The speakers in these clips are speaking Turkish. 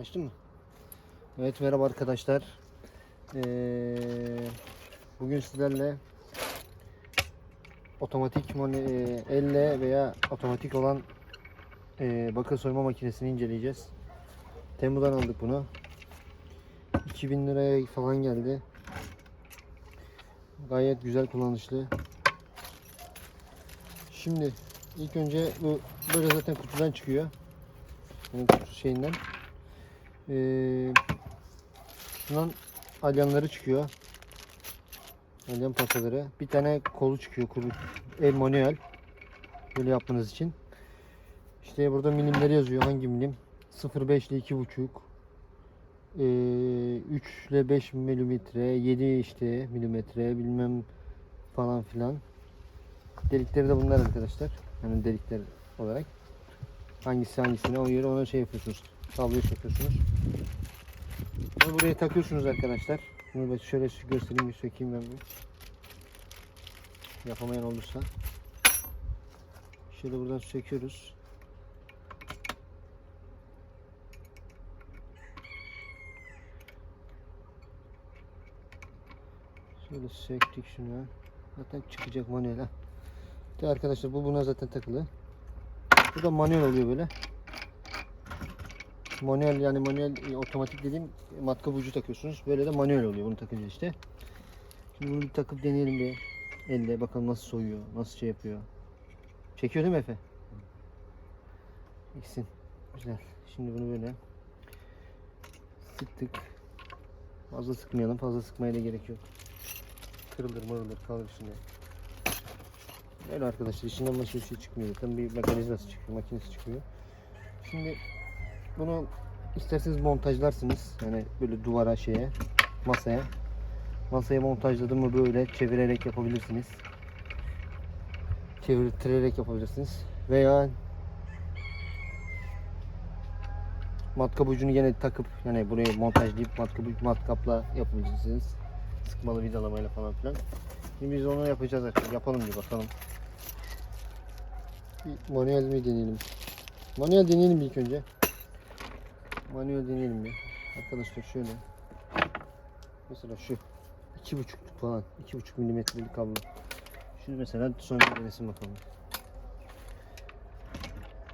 Açtın mı? Evet merhaba arkadaşlar. Ee, bugün sizlerle otomatik e, elle veya otomatik olan e, bakır soyma makinesini inceleyeceğiz. Temu'dan aldık bunu. 2000 liraya falan geldi. Gayet güzel kullanışlı. Şimdi ilk önce bu böyle zaten kutudan çıkıyor. Yani kutu şeyinden. Ee, şundan alyanları çıkıyor. Alyan pasaları. Bir tane kolu çıkıyor. Kuru, el manuel. Böyle yapmanız için. İşte burada milimleri yazıyor. Hangi milim? 0.5 ile 2.5 ee, 3 ile 5 milimetre 7 işte milimetre bilmem falan filan delikleri de bunlar arkadaşlar yani delikler olarak hangisi hangisine göre ona şey yapıyorsunuz tabloyu yapıyorsunuz bunu buraya takıyorsunuz arkadaşlar bunu ben şöyle göstereyim bir sökeyim ben bir yapamayan olursa şöyle buradan söküyoruz Şöyle söktük şunu. Zaten çıkacak manuel ha. İşte arkadaşlar bu buna zaten takılı. Bu da manuel oluyor böyle. Manuel yani manuel e, otomatik dediğim matkap ucu takıyorsunuz. Böyle de manuel oluyor bunu takınca işte. Şimdi bunu bir takıp deneyelim bir elle bakalım nasıl soyuyor, nasıl şey yapıyor. Çekiyor değil mi Efe? Gitsin. Güzel. Şimdi bunu böyle sıktık. Fazla sıkmayalım. Fazla sıkmaya da gerek yok kırılır mırılır kalır içinde. Öyle arkadaşlar içinden başka bir şey çıkmıyor. Zaten bir mekanizması çıkıyor, makinesi çıkıyor. Şimdi bunu isterseniz montajlarsınız. Yani böyle duvara şeye, masaya. Masaya montajladım mı böyle çevirerek yapabilirsiniz. Çevirtirerek yapabilirsiniz. Veya matkap ucunu yine takıp yani buraya montajlayıp matkap, matkapla yapabilirsiniz sıkmalı vidalamayla falan filan. Şimdi biz onu yapacağız artık. Yapalım bir bakalım. Bir manuel mi deneyelim? Manuel deneyelim ilk önce. Manuel deneyelim bir. Arkadaşlar şöyle. Mesela şu. iki buçukluk falan. iki buçuk milimetrelik kablo. Şunu mesela sonra denesin bakalım.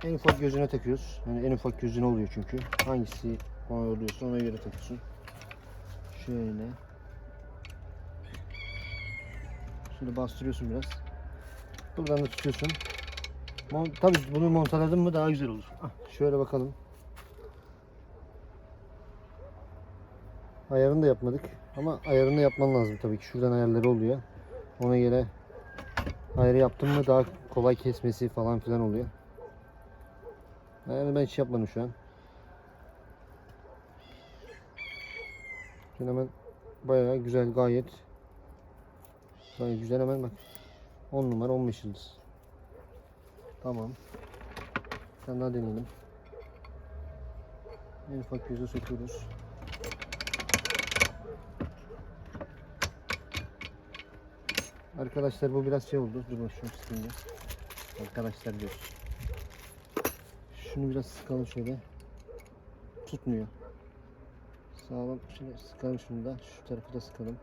En ufak gözüne takıyoruz. Yani en ufak gözüne oluyor çünkü. Hangisi ona oluyorsa ona göre takıyorsun. Şöyle. Şöyle bastırıyorsun biraz. Buradan da tutuyorsun. Mon Tabii bunu montaladın mı daha güzel olur. Ah, şöyle bakalım. Ayarını da yapmadık. Ama ayarını da yapman lazım tabii ki. Şuradan ayarları oluyor. Ona göre ayarı yaptın mı daha kolay kesmesi falan filan oluyor. Yani ben hiç yapmadım şu an. Şimdi hemen bayağı güzel gayet Gayet güzel hemen bak. 10 numara 15 yıldız. Tamam. Bir tane daha deneyelim. En ufak göze sokuyoruz. Arkadaşlar bu biraz şey oldu. Dur şunu sıkayım. Arkadaşlar diyoruz. Şunu biraz sıkalım şöyle. Tutmuyor. Sağlam. Şöyle sıkalım şunu da. Şu tarafı da sıkalım.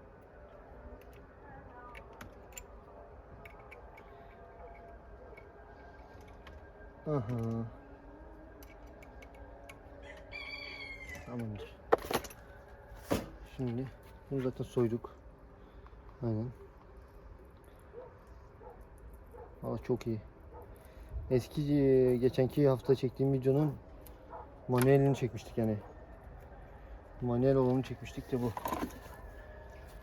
Aha. Tamamdır. Şimdi bunu zaten soyduk. Aynen. Valla çok iyi. Eski e, geçenki hafta çektiğim videonun manuelini çekmiştik yani. Manuel olanı çekmiştik de bu.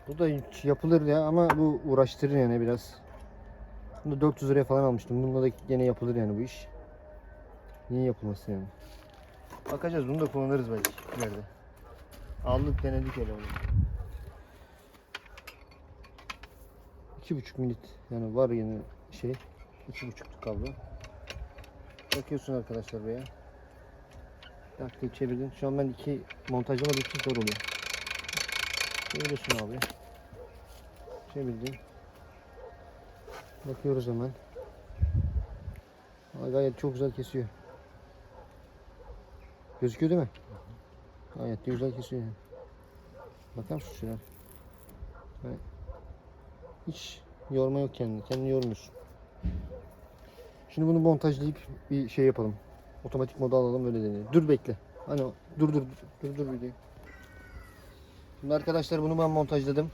Bu da yapılır ya ama bu uğraştırır yani biraz. Bunu da 400 liraya falan almıştım. Bununla da yine yapılır yani bu iş. Niye yapılması yani? Bakacağız bunu da kullanırız belki ileride. Aldık denedik öyle onu. 2,5 milit yani var yine şey 2,5'luk kablo. Bakıyorsun arkadaşlar buraya. Taktın çevirdin. Şu an ben iki montajlamadığı için zor oluyor. Çeviriyorsun abi. Çevirdin. Bakıyoruz hemen. Ama gayet çok güzel kesiyor. Gözüküyor değil mi? Gayet de güzel kesiyor yani. Bakar mısın şuna? Hiç yorma yok kendini. Kendini yormuyorsun. Şimdi bunu montajlayıp bir şey yapalım. Otomatik moda alalım öyle deneyelim. Dur bekle. Hani dur dur dur dur videoyu. Şimdi arkadaşlar bunu ben montajladım.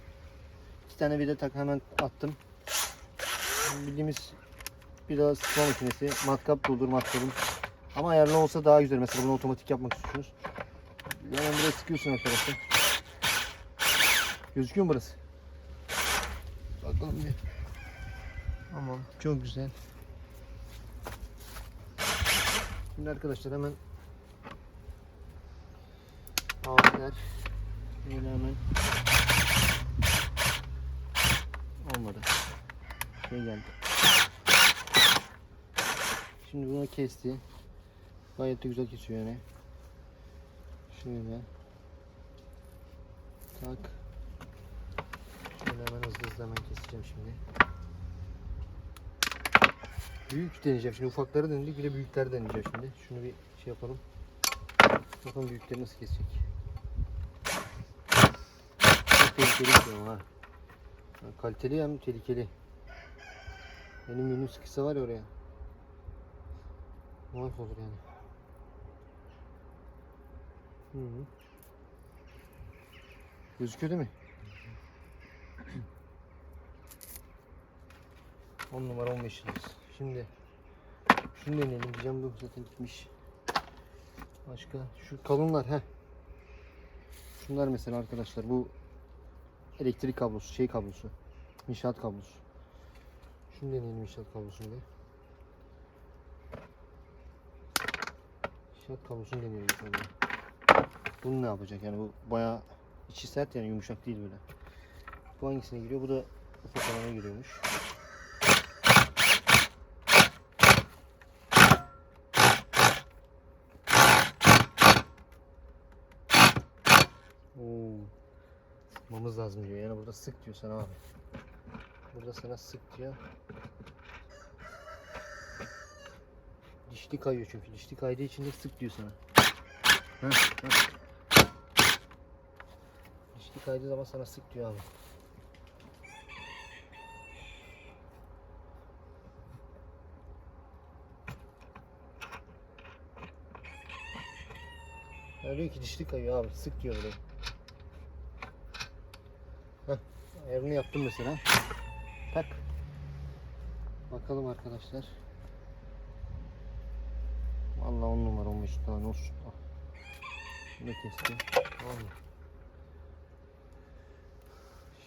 İki tane vida tak hemen attım. Bildiğimiz bir daha sıkma makinesi. Matkap doldur matkabın. Ama ayarlı olsa daha güzel. Mesela bunu otomatik yapmak istiyorsunuz. Hemen buraya sıkıyorsun arkadaşlar. Gözüküyor mu burası? Bakalım bir. Tamam. Çok güzel. Şimdi arkadaşlar hemen abiler böyle hemen olmadı. Şey geldi. Şimdi bunu kesti. Gayet de güzel kesiyor yani. Şöyle. Tak. Şöyle hemen hızlı hızlı hemen keseceğim şimdi. Büyük deneyeceğim şimdi ufakları denedik bir de büyükleri deneyeceğim şimdi. Şunu bir şey yapalım. Bakalım büyükleri nasıl kesecek. Tehlikeli bir şey ama ha. Kaliteli hem tehlikeli. Benim yünüm sıkışsa var ya oraya. Mahvolur yani. Hı -hı. Gözüküyor değil mi? 10 numara 15 yıldız. Şimdi şunu deneyelim diyeceğim bu zaten gitmiş. Başka şu kalınlar he. Şunlar mesela arkadaşlar bu elektrik kablosu, şey kablosu. İnşaat kablosu. Şunu deneyelim inşaat kablosunu da. İnşaat kablosunu deneyelim sonra. Bunu ne yapacak yani bu bayağı içi sert yani yumuşak değil böyle. Bu hangisine giriyor? Bu da ufak alana giriyormuş. Oo. Sıkmamız lazım diyor. Yani burada sık diyor sana abi. Burada sana sık diyor. Dişli kayıyor çünkü. Dişli kaydığı için de sık diyor sana. Dişli kaydığı zaman sana sık diyor abi. Diyor ki dişli kayıyor abi. Sık diyor böyle. Ayarını yaptım mesela. Tak. Bakalım arkadaşlar. Vallahi on numara 15 tane olsun. Ah. Şunu da kestim. Tamam mı?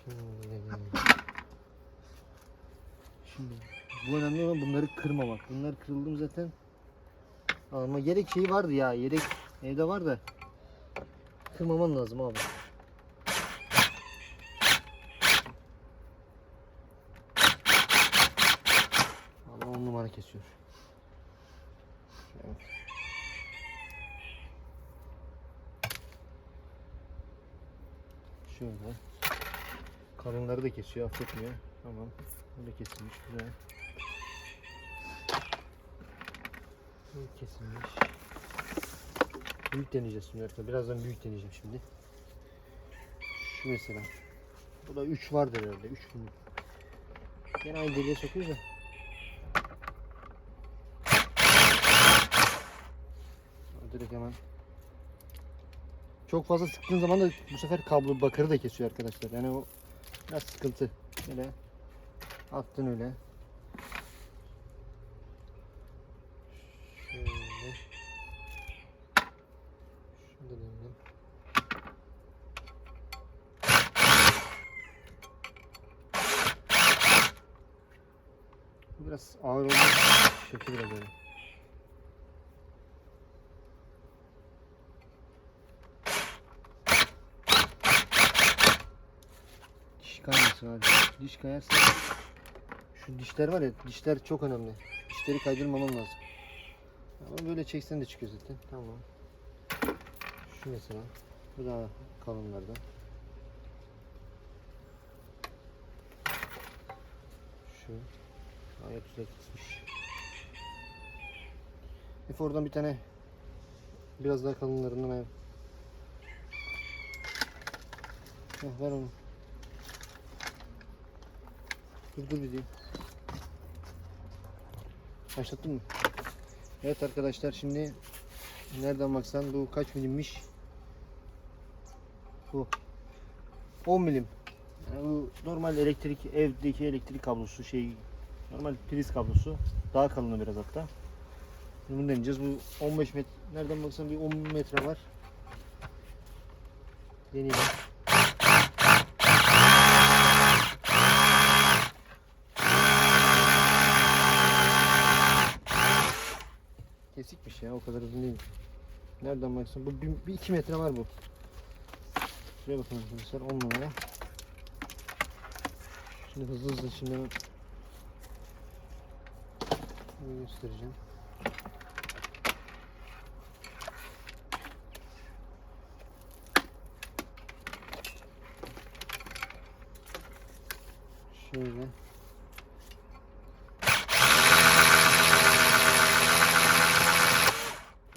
Şimdi Şimdi bu önemli olan bunları kırmamak. Bunlar kırıldım zaten. Ama yedek şeyi vardı ya. Yedek evde var da. Kırmaman lazım abi. Numara kesiyor. Evet. Şöyle. Kalınları da kesiyor, affetmiyor. Tamam. Da kesilmiş, güzel. Bu kesilmiş. Büyük deneyeceğiz şimdi arkadaşlar. Birazdan büyük deneyeceğim şimdi. Şu mesela. Bu da 3 vardır herhalde. 3 bunu. Gene aynı deliğe sokuyoruz da. Direkt hemen. Çok fazla sıktığın zaman da bu sefer kablo bakarı da kesiyor arkadaşlar. Yani o biraz sıkıntı. Böyle attın öyle. Şöyle. Şunu da biraz ağır oldu. Şekil biraz öyle. Diş kaymasın abi. Diş kayarsa şu dişler var ya dişler çok önemli. Dişleri kaydırmaman lazım. Ama böyle çeksen de çıkıyor zaten. Tamam. Şu mesela. Bu daha kalınlardan. Şu. Gayet güzel kısmış. Efe oradan bir tane biraz daha kalınlarından ayır. Ver onu. Dur dur bir Başlattın mı? Evet arkadaşlar şimdi nereden baksan bu kaç milimmiş? Bu 10 milim. Yani bu normal elektrik evdeki elektrik kablosu şey normal priz kablosu daha kalın biraz hatta. Bunu deneyeceğiz. Bu 15 metre nereden baksan bir 10 metre var. Deneyelim. Kesikmiş ya o kadar uzun değil. Nereden baksan bu bir, iki metre var bu. Şuraya bakın arkadaşlar 10 numara. Şimdi hızlı hızlı şimdi Bunu göstereceğim. Şöyle.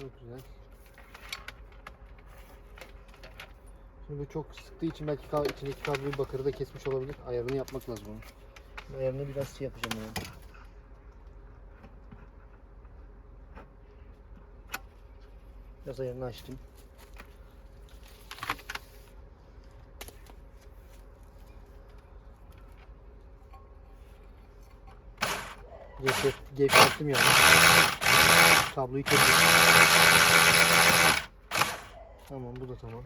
Çok güzel. Şimdi bu çok sıktığı için belki kab içindeki kabloyu bakırı da kesmiş olabilir. Ayarını yapmak lazım onun. Ayarını biraz şey yapacağım yani. Biraz ayarını açtım. Gevşet, gevşettim yani. Kabloyu kestim. Tamam bu da tamam.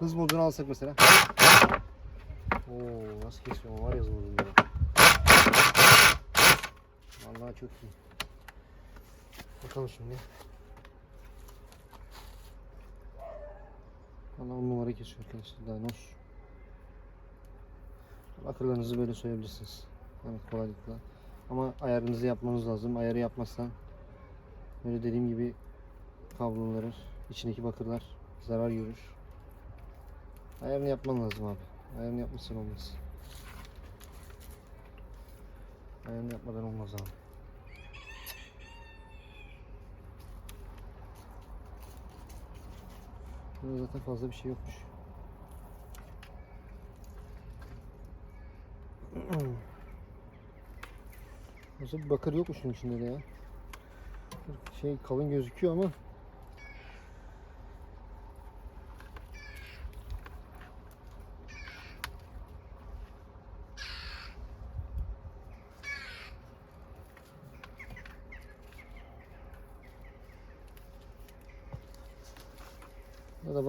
Hız modunu alsak mesela. Oo nasıl kesiyor var ya hız modunda. Vallahi çok iyi. Bakalım şimdi. Valla on numara kesiyor arkadaşlar. Danos. Akıllarınızı böyle soyabilirsiniz. Yani kolaylıkla. Ama ayarınızı yapmanız lazım. Ayarı yapmazsan böyle dediğim gibi kabloları, içindeki bakırlar zarar görür. Ayarını yapman lazım abi. Ayarını yapmışsın olmaz. Ayarını yapmadan olmaz abi. Burada zaten fazla bir şey yokmuş. Nasıl bir bakır yokmuş şunun içinde de ya. Şey kalın gözüküyor ama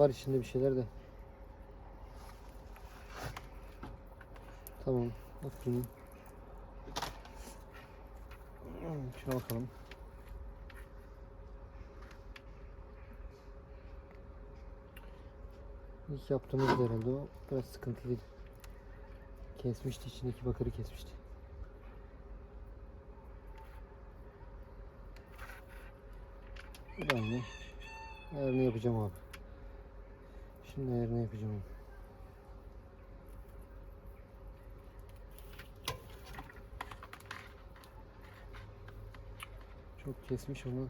var içinde bir şeyler de. Tamam. Bak bunu. Şuna bakalım. İlk yaptığımız herhalde o. Biraz sıkıntılıydı. Kesmişti içindeki bakırı kesmişti. Bu da aynı. Ayarını yapacağım abi. Şimdi ayarını yapacağım. Çok kesmiş onu.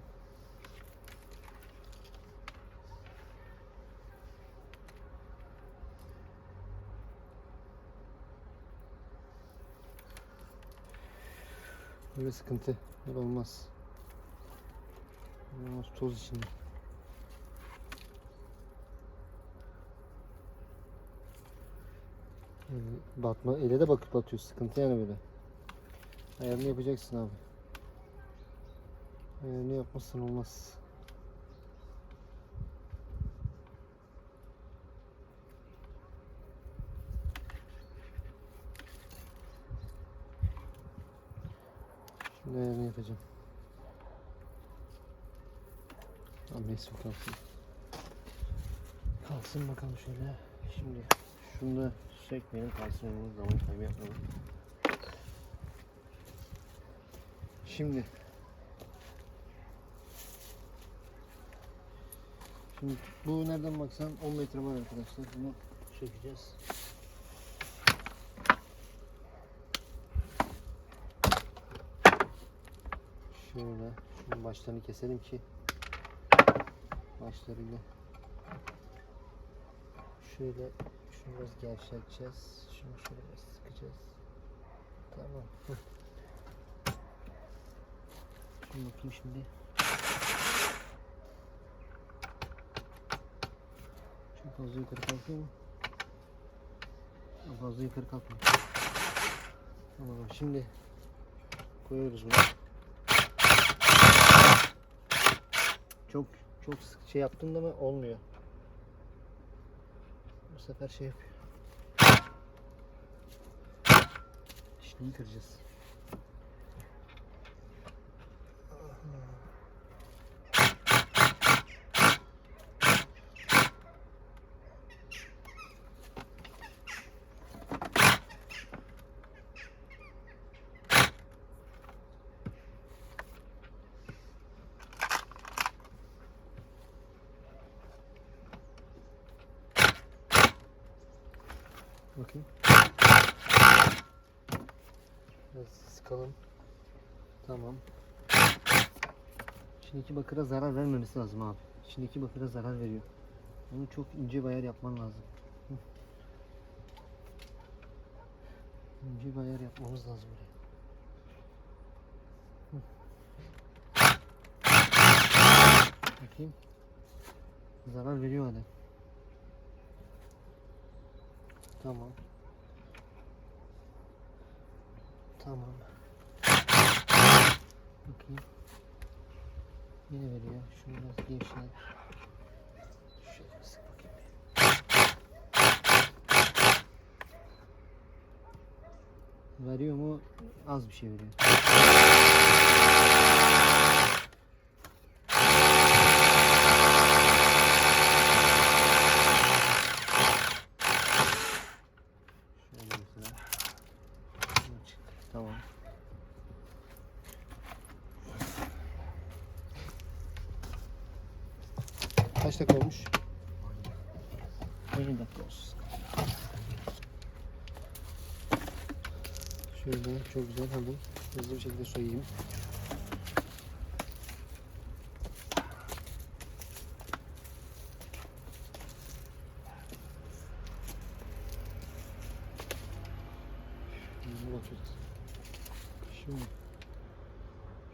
Böyle sıkıntı. Olmaz. Olmaz toz içinde. Yani Batma, ele de bakıp batıyor. Sıkıntı yani böyle. Ayarını yapacaksın abi. Ayarını yapmazsan olmaz. Şimdi ayarını yapacağım. O kalsın. Kalsın bakalım şöyle. Şimdi şunu da sökmeyelim kalsın onu zaman kaybı yapmayalım. Şimdi Şimdi bu nereden baksan 10 metre var arkadaşlar. Bunu sökeceğiz. Şöyle şunun başlarını keselim ki başlarıyla. Şöyle şunu biraz gevşeteceğiz. Şunu şöyle sıkacağız. Tamam. Şunu bakayım şimdi. Çok fazla yukarı kalkıyor mu? Fazla yukarı kalkmıyor. Tamam şimdi koyuyoruz bunu. Çok çok sık şey yaptığında mı olmuyor. Sefer şey yapıyor. Dişliği kıracağız. Bakayım. Biraz sıkalım. Tamam. Şimdiki bakıra zarar vermemesi lazım abi. Şimdiki bakıra zarar veriyor. Onu çok ince bayar yapman lazım. Hı. İnce bayar yapmamız lazım buraya. Bakayım. Zarar veriyor adam. Tamam. Tamam. Bakayım. Yine veriyor. Şunu biraz gevşet. Şöyle sık bakayım. Veriyor mu? Az bir şey veriyor. Şöyle mesela. Şunu çık. Tamam. Kaç dakika olmuş? 20 dakika olsun. Şöyle çok güzel aldım. Hızlı bir şekilde soyayım. Şimdi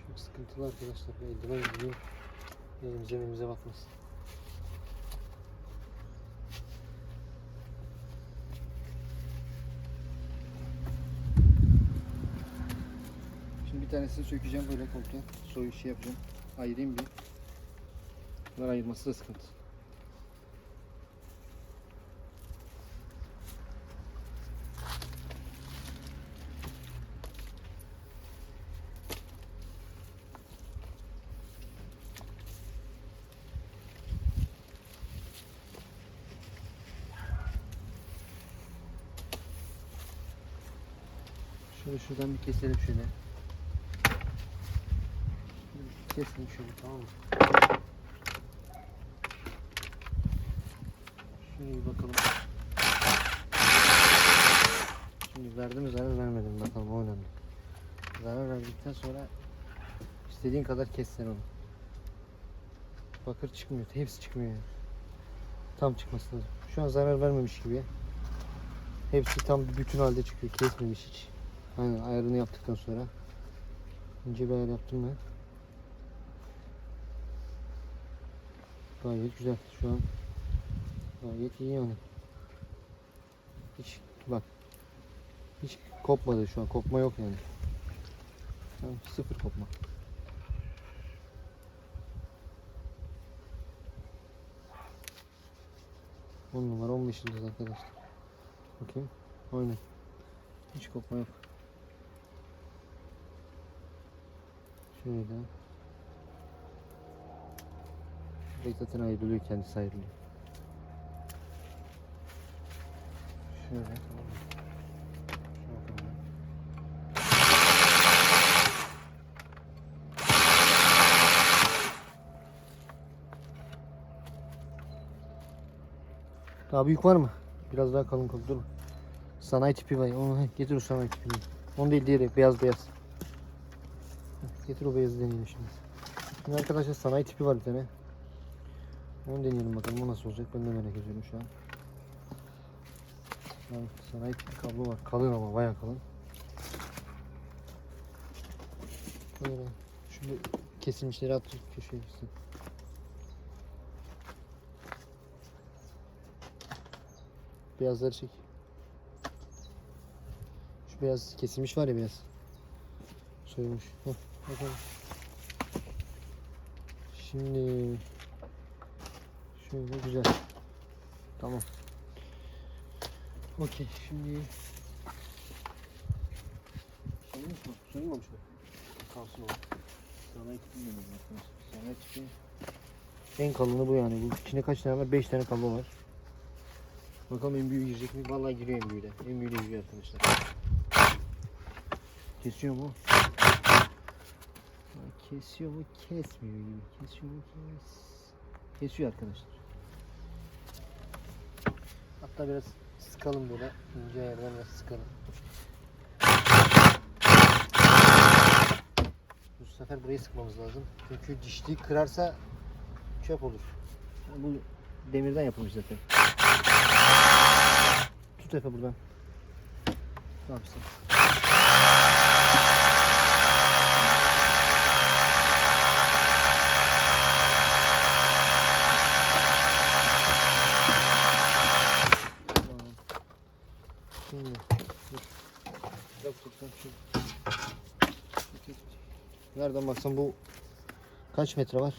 çok sıkıntılı arkadaşlar. Eldiven giyiyor. Elimize elimize batmasın. Bir tanesini sökeceğim böyle komple. Soyu şey yapacağım. Ayırayım bir. Bunlar ayırması da sıkıntı. Şöyle şuradan bir keselim şöyle. Kesin şöyle tamam mı? Şöyle bir bakalım. Şimdi verdi zarar vermedi mi bakalım o önemli. Zarar verdikten sonra istediğin kadar kes sen onu. Bakır çıkmıyor. Hepsi çıkmıyor yani. Tam çıkması lazım. Şu an zarar vermemiş gibi. Hepsi tam bir bütün halde çıkıyor. Kesmemiş hiç. Aynen ayarını yaptıktan sonra. İnce bir ayar yaptım ben. Gayet güzel şu an. Gayet iyi yani. Hiç bak. Hiç kopmadı şu an. Kopma yok yani. Sıfır kopma. On numara 15 yıldız arkadaşlar. Bakayım. Aynen. Hiç kopma yok. Şöyle. Şurayı zaten ayrılıyor kendisi ayrılıyor. Şöyle. Daha büyük var mı? Biraz daha kalın kalın dur. Sanayi tipi var. Onu getir o sanayi tipini. Onu değil diğeri beyaz beyaz. Getir o beyazı deneyelim şimdi. Şimdi arkadaşlar sanayi tipi var bir tane. Onu deneyelim bakalım o nasıl olacak ben de merak ediyorum şu an. Şu an sanayi tipi kablo var. Kalın ama bayağı kalın. Böyle şimdi kesilmişleri at köşeye gitsin. Beyazları çek. Şu beyaz kesilmiş var ya beyaz. Soyulmuş. Heh, bakalım. Şimdi şöyle güzel. Tamam. Okey şimdi Soyulmuş mu? Soyulmamış mı? Kalsın o. Sanayi tipi mi arkadaşlar? Sanayi tipi en kalını bu yani. Bu içine kaç tane var? 5 tane kablo var. Bakalım en büyüğü girecek mi? Vallahi giriyor en büyüğü de. En büyüğü de giriyor arkadaşlar. Kesiyor mu? Kesiyor mu? Kesmiyor gibi. Kesiyor mu? Kes. Kesiyor arkadaşlar. Hatta biraz sıkalım böyle. ince yerden biraz sıkalım. Bu sefer burayı sıkmamız lazım. Çünkü dişliği kırarsa çöp olur. Bu demirden yapılmış zaten. Tut Efe buradan. Ne yapsın? Tamam. Şimdi dur. Bırak tutsan şu. Nereden baksan bu kaç metre var?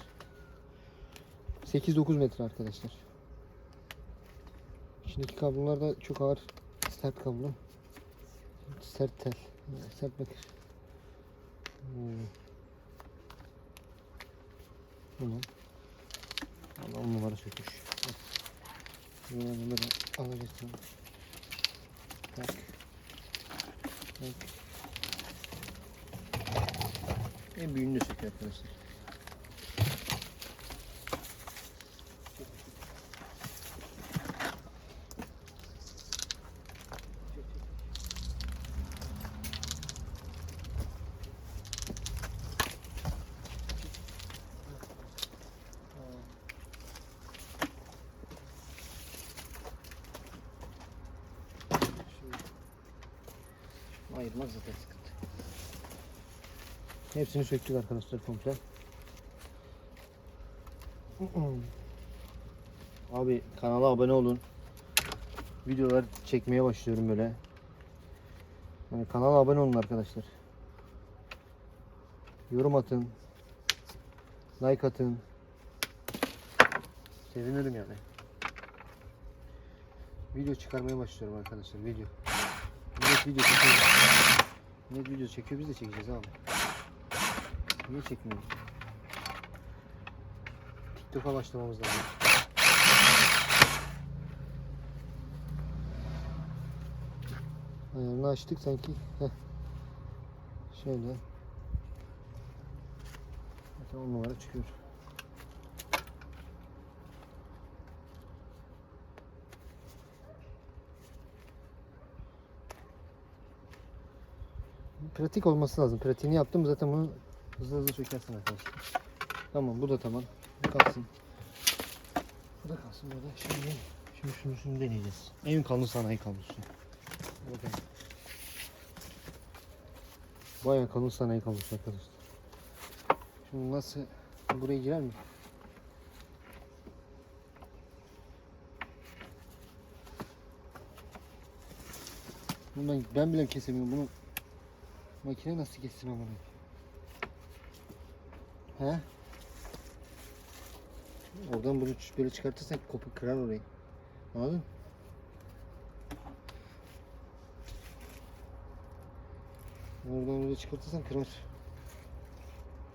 8-9 metre arkadaşlar. İçindeki kablolar da çok ağır. Sert kablo. Sert tel. Sert bakır. Hmm. Allah on numara sökmüş. Bunları bunları alacaksın. Tak. Tak. En büyüğünü de söküyor arkadaşlar. Ayırmak zaten sıkıntı. Hepsini söktük arkadaşlar komple. Abi kanala abone olun. Videolar çekmeye başlıyorum böyle. Yani kanala abone olun arkadaşlar. Yorum atın. Like atın. Sevinirim yani. Video çıkarmaya başlıyorum arkadaşlar video. Millet video çekiyor. Millet video çekiyor biz de çekeceğiz abi. Niye çekmiyoruz? TikTok'a başlamamız lazım. Ayarını açtık sanki. Heh. Şöyle. Zaten on numara çıkıyor. Pratik olması lazım. Pratiğini yaptım zaten bunu hızlı hızlı sökersin arkadaşlar. Tamam bu da tamam. Bu kalsın. Bu da kalsın burada. Şimdi şimdi şunu şunu deneyeceğiz. En kalın sanayi kablosu. Bakın. Bayağı kalın sanayi kablosu arkadaşlar. Şimdi nasıl buraya girer mi? Bunu ben, bile kesemiyorum bunu. Makine nasıl kessin ama? He? Oradan bunu böyle çıkartırsan kopuk kırar orayı. Anladın? Oradan böyle çıkartırsan kırar.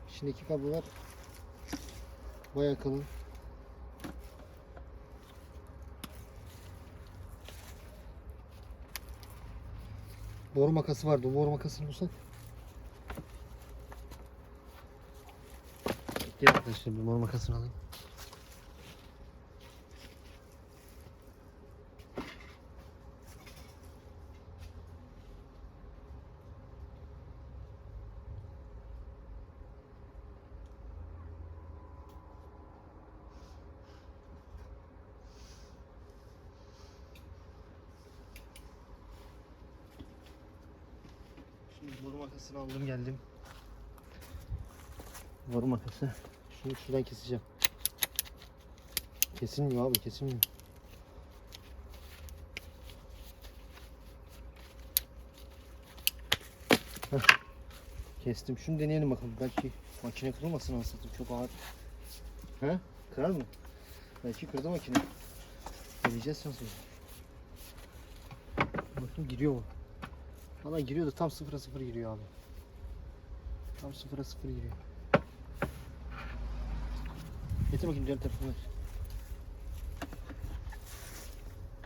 İçindeki kablolar bayağı kalın. Boru makası vardı. Boru makasını bulsak. Gel şimdi mor makasını alayım. Şimdi boru makasını aldım geldim. Boru makası. Şunu şuradan keseceğim. Kesilmiyor abi kesilmiyor. Kestim. Şunu deneyelim bakalım. Belki makine kırılmasın anasını Çok ağır. He? Kırar mı? Belki kırdı makine. Deneyeceğiz nasıl. Bakın giriyor mu? Valla giriyordu tam sıfıra sıfır giriyor abi. Tam sıfıra sıfır giriyor. Getir bakayım diğer tarafını.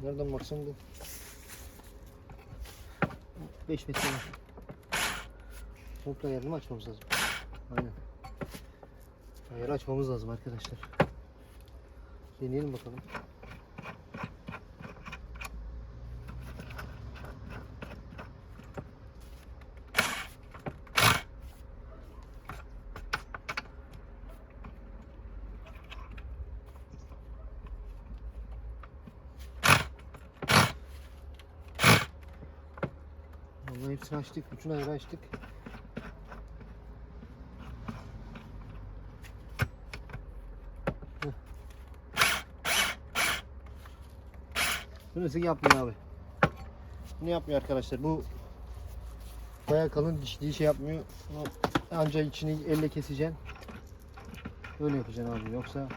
Nereden baksan bu? 5 metre var. Komple mı açmamız lazım? Aynen. Ayarı açmamız lazım arkadaşlar. Deneyelim bakalım. Vallahi hepsini açtık. Bütün ayarı açtık. Heh. Burası yapmıyor abi. Ne yapmıyor arkadaşlar? Bu bayağı kalın dişliği şey yapmıyor. Bunu Ancak içini elle keseceksin. Öyle yapacaksın abi. Yoksa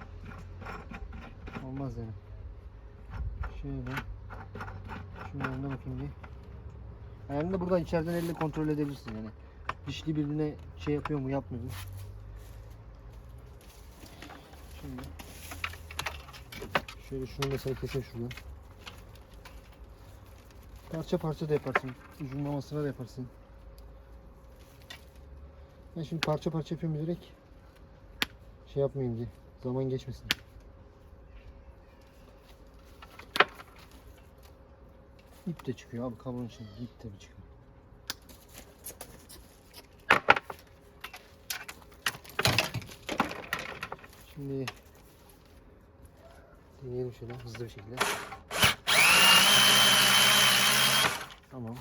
olmaz yani. Şöyle. Şunun yanına bakayım bir. Ayarını da buradan içeriden elle kontrol edebilirsin yani. Dişli birbirine şey yapıyor mu yapmıyor mu? Şimdi şöyle şunu mesela kesin şuradan. Parça parça da yaparsın. Ucunlamasına da yaparsın. Ben şimdi parça parça yapıyorum direkt. Şey yapmayayım diye. Zaman geçmesin. İp de çıkıyor abi kablonun içinde ip de çıkıyor. Şimdi deneyelim şöyle hızlı bir şekilde. Tamam.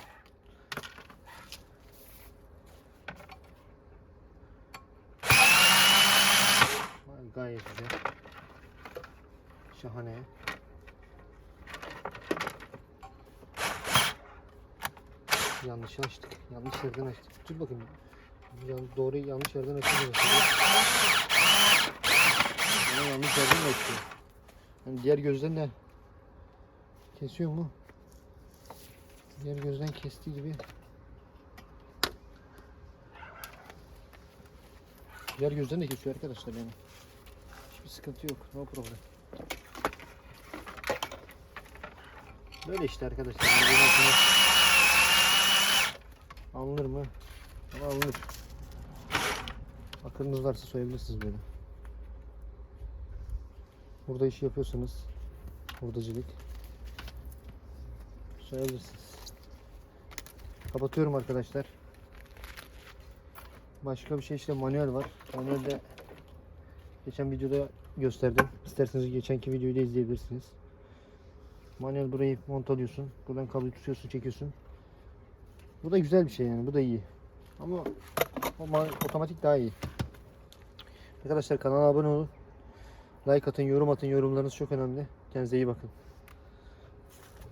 Vay, Gayet güzel. Şahane. Yanlış açtık. Yanlış yerden açtık. Dur bakayım. Yan, doğru yanlış yerden açınca Ama yanlış yerden de açıyor. Yani diğer gözden de kesiyor mu? Diğer gözden kestiği gibi. Diğer gözden de kesiyor arkadaşlar yani. Hiçbir sıkıntı yok. No problem. Böyle işte arkadaşlar. Alınır mı? Ama alınır. Akılınız varsa soyabilirsiniz böyle. Burada işi yapıyorsanız hurdacılık soyabilirsiniz. Kapatıyorum arkadaşlar. Başka bir şey işte manuel var. Manuelde geçen videoda gösterdim. İsterseniz geçenki videoyu da izleyebilirsiniz. Manuel burayı montalıyorsun. Buradan kabloyu tutuyorsun, çekiyorsun. Bu da güzel bir şey yani. Bu da iyi. Ama o ma- otomatik daha iyi. Arkadaşlar kanala abone olun. Like atın, yorum atın. Yorumlarınız çok önemli. Kendinize iyi bakın.